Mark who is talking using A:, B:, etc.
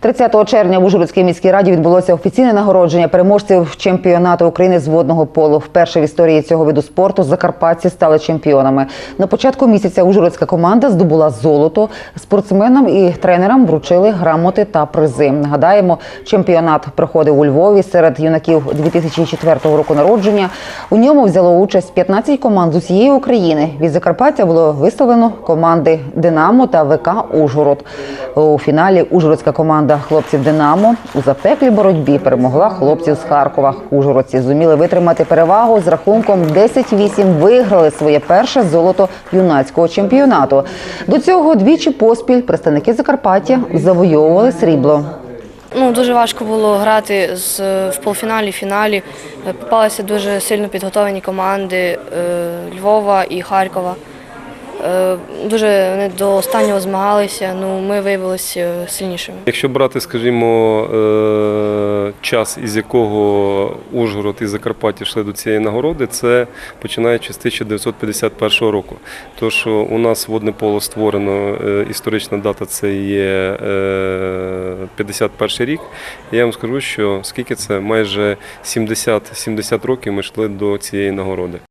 A: 30 червня в Ужгородській міській раді відбулося офіційне нагородження переможців чемпіонату України з водного полу. Вперше в історії цього виду спорту закарпатці стали чемпіонами. На початку місяця Ужгородська команда здобула золото. Спортсменам і тренерам вручили грамоти та призи. Нагадаємо, чемпіонат проходив у Львові серед юнаків 2004 року народження. У ньому взяло участь 15 команд з усієї України. Від Закарпаття було виставлено команди Динамо та ВК Ужгород. У фіналі Ужгородська команда хлопців Динамо у запеклій боротьбі перемогла хлопців з Харкова. Ужгородці зуміли витримати перевагу з рахунком 10-8. Виграли своє перше золото юнацького чемпіонату. До цього двічі поспіль представники Закарпаття завойовували срібло.
B: Ну, дуже важко було грати з, в полуфіналі, фіналі. Попалися дуже сильно підготовлені команди е, Львова і Харкова. Е, Дуже вони до останнього змагалися, ну ми виявилися сильнішими.
C: Якщо брати, скажімо, е, час, із якого Ужгород і Закарпаття йшли до цієї нагороди, це починаючи з 1951 року. Тож у нас водне поло створено, е, історична дата це є е, 51 рік. Я вам скажу, що скільки це майже 70, 70 років ми йшли до цієї нагороди.